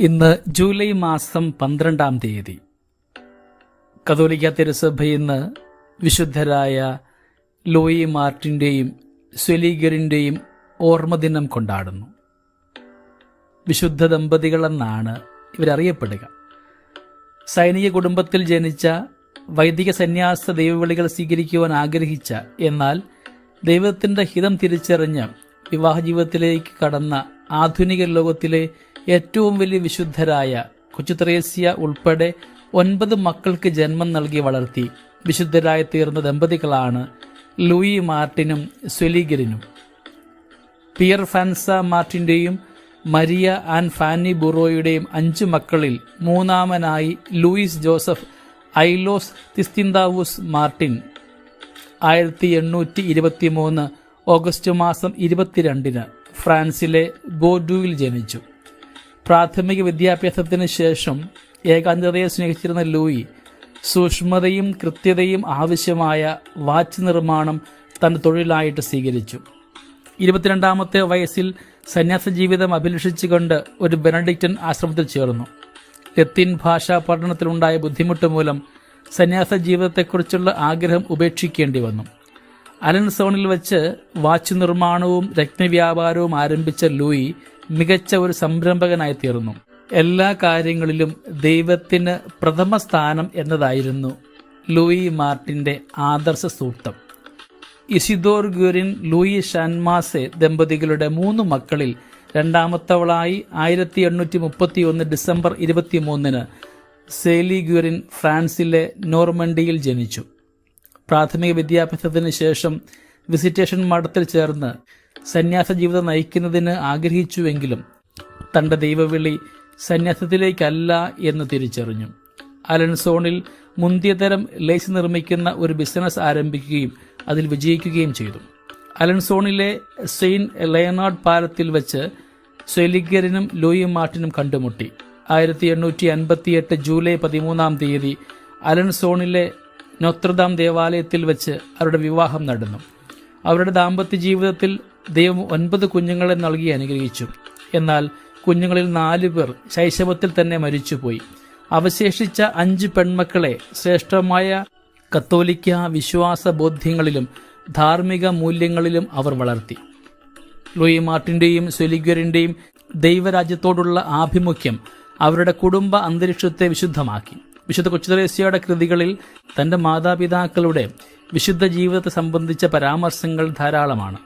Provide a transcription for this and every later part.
ഇന്ന് ജൂലൈ മാസം പന്ത്രണ്ടാം തീയതി. കതോലിക്ക തിരുസഭ ഇന്ന് വിശുദ്ധരായ ലോയി മാർട്ടിന്റെയും സ്വലീഗറിന്റെയും ഓർമ്മദിനം കൊണ്ടാടുന്നു. വിശുദ്ധ ദമ്പതികളെന്നാണ് ഇവരറിയപ്പെടുക. സൈനിക കുടുംബത്തിൽ ജനിച്ച വൈദിക സന്യാസ ദൈവവിളികൾ സ്വീകരിക്കുവാൻ ആഗ്രഹിച്ച എന്നാൽ ദൈവത്തിന്റെ ഹിതം തിരിച്ചറിഞ്ഞ് വിവാഹ ജീവിതത്തിലേക്ക് കടന്ന ആധുനിക ലോകത്തിലെ ഏറ്റവും വലിയ വിശുദ്ധരായ കൊച്ചുത്രേസ്യ ഉൾപ്പെടെ ഒൻപത് മക്കൾക്ക് ജന്മം നൽകി വളർത്തി വിശുദ്ധരായി തീർന്ന ദമ്പതികളാണ് ലൂയി മാർട്ടിനും സ്വലീഗറിനും. പിയർ ഫാൻസ മാർട്ടിന്റെയും മരിയ ആൻഡ് ഫാനി ബുറോയുടെയും അഞ്ച് മക്കളിൽ മൂന്നാമനായി ലൂയിസ് ജോസഫ് ഐലോസ് തിസ്തിന്താവൂസ് മാർട്ടിൻ. ആയിരത്തി എണ്ണൂറ്റി ഇരുപത്തി മൂന്ന് ഓഗസ്റ്റ് മാസം ഇരുപത്തിരണ്ടിന് ഫ്രാൻസിലെ ബോർഡുവിൽ ജനിച്ചു. പ്രാഥമിക വിദ്യാഭ്യാസത്തിന് ശേഷം ഏകാന്തതയെ സ്നേഹിച്ചിരുന്ന ലൂയി സൂക്ഷ്മതയും കൃത്യതയും ആവശ്യമായ വാച്ച് നിർമ്മാണം തന്റെ തൊഴിലായിട്ട് സ്വീകരിച്ചു. ഇരുപത്തിരണ്ടാമത്തെ വയസ്സിൽ സന്യാസ ജീവിതം അഭിലഷിച്ചുകൊണ്ട് ഒരു ബെനഡിക്റ്റൻ ആശ്രമത്തിൽ ചേർന്നു. ലത്തീൻ ഭാഷാ പഠനത്തിലുണ്ടായ ബുദ്ധിമുട്ട് മൂലം സന്യാസ ജീവിതത്തെക്കുറിച്ചുള്ള ആഗ്രഹം ഉപേക്ഷിക്കേണ്ടി വന്നു. അലൻസോണിൽ വെച്ച് വാച്ച് നിർമ്മാണവും രത്നവ്യാപാരവും ആരംഭിച്ച ലൂയി മികച്ച ഒരു സംരംഭകനായി തീർന്നു. എല്ലാ കാര്യങ്ങളിലും ദൈവത്തിന് പ്രഥമ സ്ഥാനം എന്നതായിരുന്നു ലൂയി മാർട്ടിന്റെ ആദർശ സൂക്തം. ഇസിദോർ ഗ്യൂരിൻ ലൂയി ഷാൻമാസെ ദമ്പതികളുടെ മൂന്ന് മക്കളിൽ രണ്ടാമത്തവളായി ആയിരത്തി എണ്ണൂറ്റി മുപ്പത്തി ഒന്ന് ഡിസംബർ ഇരുപത്തിമൂന്നിന് സേലി ഗുരിൻ ഫ്രാൻസിലെ നോർമണ്ടിയിൽ ജനിച്ചു. പ്രാഥമിക വിദ്യാഭ്യാസത്തിന് ശേഷം വിസിറ്റേഷൻ മഠത്തിൽ ചേർന്ന് സന്യാസ ജീവിതം നയിക്കുന്നതിന് ആഗ്രഹിച്ചുവെങ്കിലും തന്റെ ദൈവവിളി സന്യാസത്തിലേക്കല്ല എന്ന് തിരിച്ചറിഞ്ഞു. അലൻസോണിൽ മുന്തിയതരം ലേസ് നിർമ്മിക്കുന്ന ഒരു ബിസിനസ് ആരംഭിക്കുകയും അതിൽ വിജയിക്കുകയും ചെയ്തു. അലൻസോണിലെ സെയിന്റ് ലയനാർഡ് പാലത്തിൽ വെച്ച് സെലിഗറിനും ലൂയി മാർട്ടിനും കണ്ടുമുട്ടി. ആയിരത്തി എണ്ണൂറ്റി അൻപത്തിയെട്ട് ജൂലൈ പതിമൂന്നാം തീയതി അലൻസോണിലെ നൊത്രദാം ദേവാലയത്തിൽ വെച്ച് അവരുടെ വിവാഹം നടന്നു. അവരുടെ ദാമ്പത്യ ജീവിതത്തിൽ ദൈവം ഒൻപത് കുഞ്ഞുങ്ങളെ നൽകി അനുഗ്രഹിച്ചു. എന്നാൽ കുഞ്ഞുങ്ങളിൽ നാലു പേർ ശൈശവത്തിൽ തന്നെ മരിച്ചുപോയി. അവശേഷിച്ച അഞ്ച് പെൺമക്കളെ ശ്രേഷ്ഠമായ കത്തോലിക്ക വിശ്വാസ ബോധ്യങ്ങളിലും ധാർമ്മിക മൂല്യങ്ങളിലും അവർ വളർത്തി. ലൂയി മാർട്ടിന്റെയും സ്വലിഗ്വറിന്റെയും ദൈവരാജ്യത്തോടുള്ള ആഭിമുഖ്യം അവരുടെ കുടുംബ അന്തരീക്ഷത്തെ വിശുദ്ധമാക്കി. വിശുദ്ധ കൊച്ചുത്രേസ്യയുടെ കൃതികളിൽ തന്റെ മാതാപിതാക്കളുടെ വിശുദ്ധ ജീവിതത്തെ സംബന്ധിച്ച പരാമർശങ്ങൾ ധാരാളമാണ്.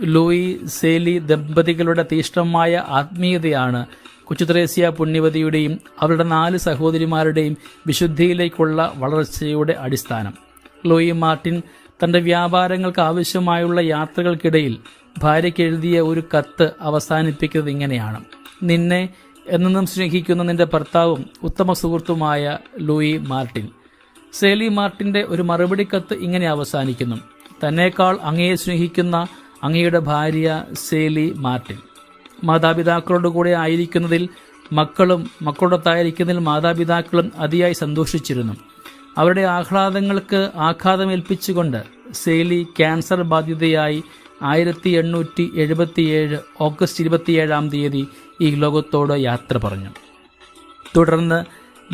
ലൂയി സേലി ദമ്പതികളുടെ തീഷ്ണമായ ആത്മീയതയാണ് കൊച്ചുത്രേസ്യ പുണ്യവതിയുടെയും അവരുടെ നാല് സഹോദരിമാരുടെയും വിശുദ്ധിയിലേക്കുള്ള വളർച്ചയുടെ അടിസ്ഥാനം. ലൂയി മാർട്ടിൻ തന്റെ വ്യാപാരങ്ങൾക്ക് ആവശ്യമായുള്ള യാത്രകൾക്കിടയിൽ ഭാര്യയ്ക്ക് എഴുതിയ ഒരു കത്ത് അവസാനിപ്പിക്കുന്നത് ഇങ്ങനെയാണ്. നിന്നെ എന്നെന്നും സ്നേഹിക്കുന്ന നിന്റെ ഭർത്താവും ഉത്തമ സുഹൃത്തുമായ ലൂയി മാർട്ടിൻ. സേലി മാർട്ടിന്റെ ഒരു മറുപടി കത്ത് ഇങ്ങനെ അവസാനിക്കുന്നു. തന്നെക്കാൾ അങ്ങയെ സ്നേഹിക്കുന്ന അങ്ങയുടെ ഭാര്യ സേലി മാർട്ടിൻ. മാതാപിതാക്കളോട് കൂടെ ആയിരിക്കുന്നതിൽ മക്കളും മക്കളോടൊത്തായിരിക്കുന്നതിൽ മാതാപിതാക്കളും അതിയായി സന്തോഷിച്ചിരുന്നു. അവരുടെ ആഹ്ലാദങ്ങൾക്ക് ആഘാതമേൽപ്പിച്ചുകൊണ്ട് സേലി ക്യാൻസർ ബാധിതയായി ആയിരത്തി എണ്ണൂറ്റി എഴുപത്തിയേഴ് ഓഗസ്റ്റ് ഇരുപത്തിയേഴാം തീയതി ഈ ലോകത്തോട് യാത്ര പറഞ്ഞു. തുടർന്ന്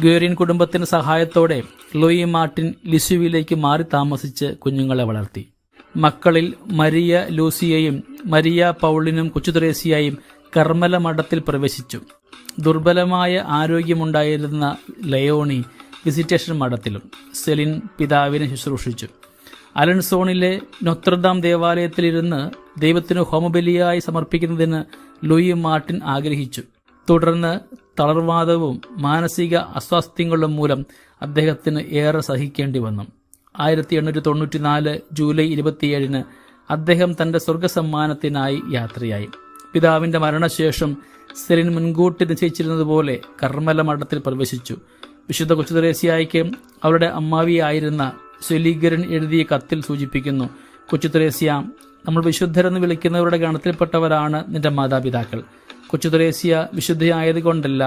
ഗ്വേറിയൻ കുടുംബത്തിന് സഹായത്തോടെ ലൂയി മാർട്ടിൻ ലിസുവിലേക്ക് മാറി താമസിച്ച് കുഞ്ഞുങ്ങളെ വളർത്തി. മക്കളിൽ മരിയ ലൂസിയയും മരിയ പൗളിനും കൊച്ചുത്രേസിയായും കർമ്മല മഠത്തിൽ പ്രവേശിച്ചു. ദുർബലമായ ആരോഗ്യമുണ്ടായിരുന്ന ലയോണി വിസിറ്റേഷൻ മഠത്തിലും സെലിൻ പിതാവിനെ ശുശ്രൂഷിച്ചു. അലൻസോണിലെ നൊത്രദാം ദേവാലയത്തിലിരുന്ന് ദൈവത്തിന് ഹോമബലിയായി സമർപ്പിക്കുന്നതിന് ലൂയി മാർട്ടിൻ ആഗ്രഹിച്ചു. തുടർന്ന് തളർവാദവും മാനസിക അസ്വാസ്ഥ്യങ്ങളും മൂലം അദ്ദേഹത്തിന് ഏറെ സഹിക്കേണ്ടി വന്നു. ആയിരത്തി എണ്ണൂറ്റി തൊണ്ണൂറ്റിനാല് ജൂലൈ ഇരുപത്തിയേഴിന് അദ്ദേഹം തന്റെ സ്വർഗസമ്മാനത്തിനായി യാത്രയായി. പിതാവിന്റെ മരണശേഷം സെലിൻ മുൻകൂട്ടി നിശ്ചയിച്ചിരുന്നതുപോലെ കർമ്മല മഠത്തിൽ പ്രവേശിച്ചു. വിശുദ്ധ കൊച്ചുത്രേസ്യായിക്ക് അവരുടെ അമ്മാവിയായിരുന്ന സ്വലീഗരൻ എഴുതിയ കത്തിൽ സൂചിപ്പിക്കുന്നു. കൊച്ചുത്രേസ്യ നമ്മൾ വിശുദ്ധരെന്ന് വിളിക്കുന്നവരുടെ ഗണത്തിൽപ്പെട്ടവരാണ് നിന്റെ മാതാപിതാക്കൾ. കൊച്ചുത്രേസ്യ വിശുദ്ധയായതുകൊണ്ടല്ല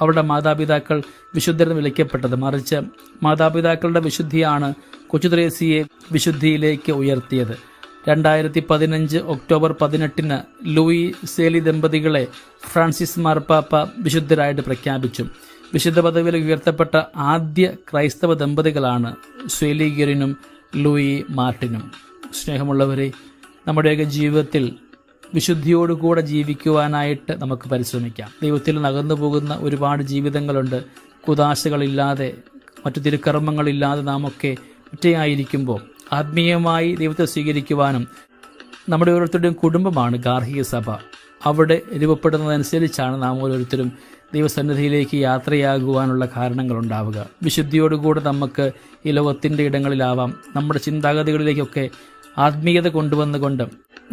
അവരുടെ മാതാപിതാക്കൾ വിശുദ്ധരെന്ന് വിളിക്കപ്പെട്ടത് മറിച്ച് മാതാപിതാക്കളുടെ വിശുദ്ധിയാണ് കൊച്ചുത്രേസ്യയെ വിശുദ്ധിയിലേക്ക് ഉയർത്തിയത്. രണ്ടായിരത്തി പതിനഞ്ച് ഒക്ടോബർ പതിനെട്ടിന് ലൂയി സേലി ദമ്പതികളെ ഫ്രാൻസിസ് മാർപ്പാപ്പ വിശുദ്ധരായിട്ട് പ്രഖ്യാപിച്ചു. വിശുദ്ധ പദവിയിൽ ഉയർത്തപ്പെട്ട ആദ്യ ക്രൈസ്തവ ദമ്പതികളാണ് സ്വെലിഗറിനും ലൂയി മാർട്ടിനും. സ്നേഹമുള്ളവരെ നമ്മുടെയൊക്കെ ജീവിതത്തിൽ വിശുദ്ധിയോടുകൂടെ ജീവിക്കുവാനായിട്ട് നമുക്ക് പരിശ്രമിക്കാം. ദൈവത്തിൽ നകന്നു പോകുന്ന ഒരുപാട് ജീവിതങ്ങളുണ്ട്. കുതാശകളില്ലാതെ മറ്റു തിരുക്കർമ്മങ്ങളില്ലാതെ നാം ഒക്കെ ഒറ്റയായിരിക്കുമ്പോൾ ആത്മീയമായി ദൈവത്തെ സ്വീകരിക്കുവാനും നമ്മുടെ ഓരോരുത്തരുടെയും കുടുംബമാണ് ഗാർഹിക സഭ. അവിടെ രൂപപ്പെടുന്നതനുസരിച്ചാണ് നാം ഓരോരുത്തരും ദൈവസന്നിധിയിലേക്ക് യാത്രയാകുവാനുള്ള കാരണങ്ങളുണ്ടാവുക. വിശുദ്ധിയോടുകൂടെ നമുക്ക് ഈ ലോകത്തിന്റെ ഇടങ്ങളിലാവാം. നമ്മുടെ ചിന്താഗതികളിലേക്കൊക്കെ ആത്മീയത കൊണ്ടുവന്നുകൊണ്ട്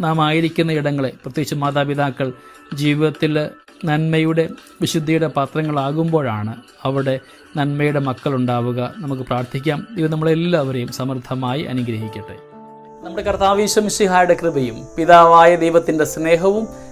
നാം ആയിരിക്കുന്ന ഇടങ്ങളെ പ്രത്യേകിച്ച് മാതാപിതാക്കൾ ജീവിതത്തിൽ നന്മയുടെ വിശുദ്ധിയുടെ പാത്രങ്ങളാകുമ്പോഴാണ് അവിടെ നന്മയുടെ മക്കളുണ്ടാവുക. നമുക്ക് പ്രാർത്ഥിക്കാം. ഇത് നമ്മളെല്ലാവരെയും സമൃദ്ധമായി അനുഗ്രഹിക്കട്ടെ. നമ്മുടെ കർത്താവീശ്വമിശിഹായുടെ കൃപയും പിതാവായ ദൈവത്തിന്റെ സ്നേഹവും